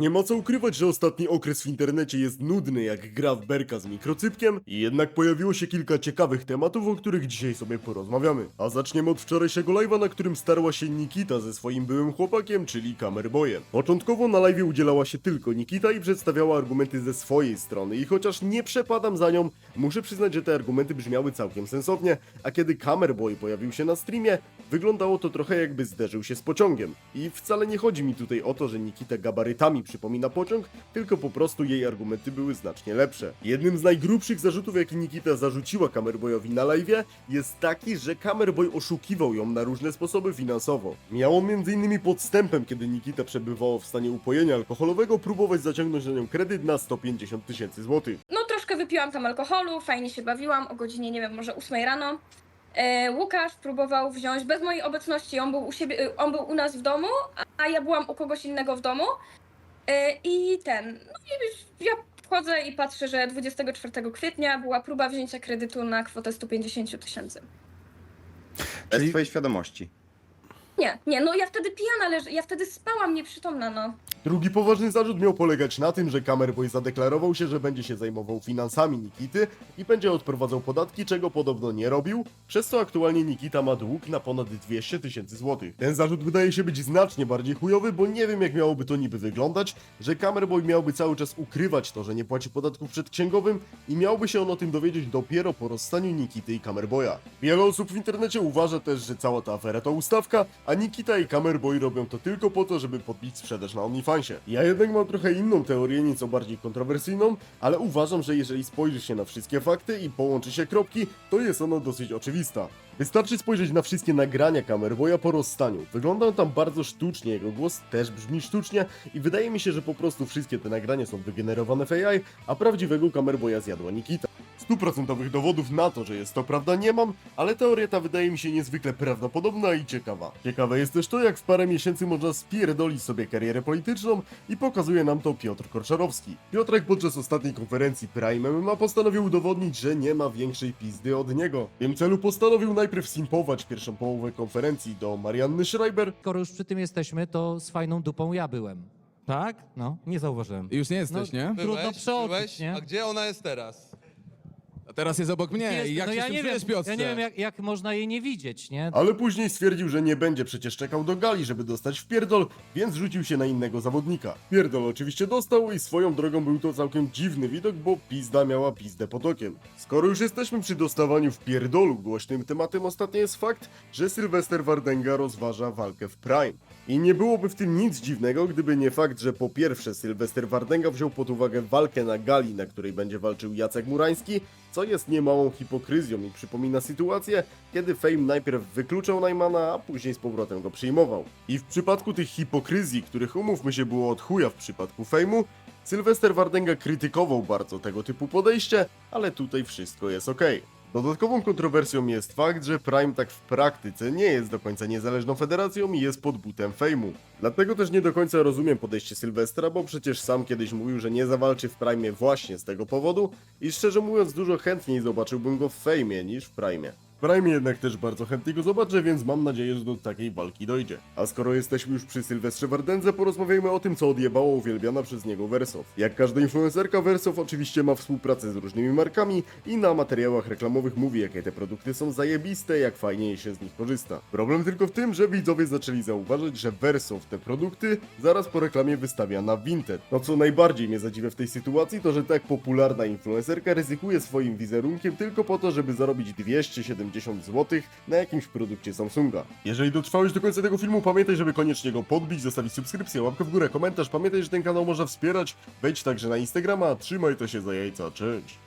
Nie ma co ukrywać, że ostatni okres w internecie jest nudny jak gra w berka z mikrocypkiem jednak pojawiło się kilka ciekawych tematów, o których dzisiaj sobie porozmawiamy. A zaczniemy od wczorajszego live'a, na którym starła się Nikita ze swoim byłym chłopakiem, czyli Kamerboyem. Początkowo na live'ie udzielała się tylko Nikita i przedstawiała argumenty ze swojej strony i chociaż nie przepadam za nią, muszę przyznać, że te argumenty brzmiały całkiem sensownie, a kiedy Kamerboy pojawił się na streamie, wyglądało to trochę jakby zderzył się z pociągiem. I wcale nie chodzi mi tutaj o to, że Nikita gabarytami przypomina pociąg, tylko po prostu jej argumenty były znacznie lepsze. Jednym z najgrubszych zarzutów, jaki Nikita zarzuciła Kamerboyowi na live'ie, jest taki, że Kamerboy oszukiwał ją na różne sposoby finansowo. Miało m.in. podstępem, kiedy Nikita przebywało w stanie upojenia alkoholowego, próbować zaciągnąć na nią kredyt na 150 tysięcy złotych. No troszkę wypiłam tam alkoholu, fajnie się bawiłam, o godzinie, nie wiem, może 8 rano. E, Łukasz próbował wziąć bez mojej obecności, on był u siebie, y, on był u nas w domu, a ja byłam u kogoś innego w domu. E, I ten, no i ja wchodzę i patrzę, że 24 kwietnia była próba wzięcia kredytu na kwotę 150 000 tysięcy. Bez Czyli- twojej świadomości. Nie, nie, no ja wtedy pijana leży, ja wtedy spałam nieprzytomna, no. Drugi poważny zarzut miał polegać na tym, że Kamerboy zadeklarował się, że będzie się zajmował finansami Nikity i będzie odprowadzał podatki, czego podobno nie robił, przez co aktualnie Nikita ma dług na ponad 200 tysięcy złotych. Ten zarzut wydaje się być znacznie bardziej chujowy, bo nie wiem jak miałoby to niby wyglądać, że Kamerboy miałby cały czas ukrywać to, że nie płaci podatków przed księgowym i miałby się on o tym dowiedzieć dopiero po rozstaniu Nikity i Kamerboya. Wiele osób w internecie uważa też, że cała ta afera to ustawka, a Nikita i Kamerboy robią to tylko po to, żeby podbić sprzedaż na Ja jednak mam trochę inną teorię, nieco bardziej kontrowersyjną, ale uważam, że jeżeli spojrzy się na wszystkie fakty i połączy się kropki, to jest ona dosyć oczywista. Wystarczy spojrzeć na wszystkie nagrania Kamerboya po rozstaniu. Wygląda on tam bardzo sztucznie, jego głos też brzmi sztucznie i wydaje mi się, że po prostu wszystkie te nagrania są wygenerowane w AI, a prawdziwego Kamerboya zjadła Nikita. Stuprocentowych dowodów na to, że jest to prawda nie mam, ale teoria ta wydaje mi się niezwykle prawdopodobna i ciekawa. Ciekawe jest też to, jak w parę miesięcy można spierdolić sobie karierę polityczną i pokazuje nam to Piotr Korczarowski. Piotrek podczas ostatniej konferencji Prime MMA postanowił udowodnić, że nie ma większej pizdy od niego. W tym celu postanowił najpierw simpować pierwszą połowę konferencji do Marianny Schreiber, Skoro już przy tym jesteśmy, to z fajną dupą ja byłem. Tak? No, nie zauważyłem. Już nie jesteś, No, nie? Trudno Byłeś, przeoczyć, byłeś, nie? A gdzie ona jest teraz? A teraz jest obok mnie Jest- i jak no się ja z tym nie wiem, Piotrze? ja nie wiem jak, jak można jej nie widzieć, nie? ale później stwierdził, że nie będzie przecież czekał do gali, żeby dostać w pierdol, więc rzucił się na innego zawodnika. Pierdol oczywiście dostał i swoją drogą był to całkiem dziwny widok, bo pizda miała pizdę potokiem. Skoro już jesteśmy przy dostawaniu w pierdolu, głośnym tematem ostatnio jest fakt, że Sylwester Wardenga rozważa walkę w Prime. I nie byłoby w tym nic dziwnego, gdyby nie fakt, że po pierwsze Sylwester Wardenga wziął pod uwagę walkę na gali, na której będzie walczył Jacek Murański, co jest niemałą hipokryzją i przypomina sytuację, kiedy Fame najpierw wykluczał Najmana, a później z powrotem go przyjmował. I w przypadku tych hipokryzji, których umówmy się było od chuja w przypadku Fame'u, Sylwester Wardenga krytykował bardzo tego typu podejście, ale tutaj wszystko jest ok. Dodatkową kontrowersją jest fakt, że Prime tak w praktyce nie jest do końca niezależną federacją i jest pod butem Fame'u. Dlatego też nie do końca rozumiem podejście Sylwestra, bo przecież sam kiedyś mówił, że nie zawalczy w Prime właśnie z tego powodu i szczerze mówiąc dużo chętniej zobaczyłbym go w Fame'ie niż w Prime. Prime jednak też bardzo chętnie go zobaczę, więc mam nadzieję, że do takiej walki dojdzie. A skoro jesteśmy już przy Sylwestrze Wardędze, porozmawiajmy o tym, co odjebało uwielbiana przez niego Wersow. Jak każda influencerka, Wersow oczywiście ma współpracę z różnymi markami i na materiałach reklamowych mówi, jakie te produkty są zajebiste, jak fajnie się z nich korzysta. Problem tylko w tym, że widzowie zaczęli zauważyć, że Wersow te produkty zaraz po reklamie wystawia na Vinted. No co najbardziej mnie zadziwia w tej sytuacji, to że tak popularna influencerka ryzykuje swoim wizerunkiem tylko po to, żeby zarobić 270 zł na jakimś produkcie Samsunga. Jeżeli dotrwałeś do końca tego filmu, pamiętaj, żeby koniecznie go podbić, zostawić subskrypcję, łapkę w górę, komentarz. Pamiętaj, że ten kanał można wspierać. Wejdź także na Instagrama, trzymaj to się za jajca, cześć!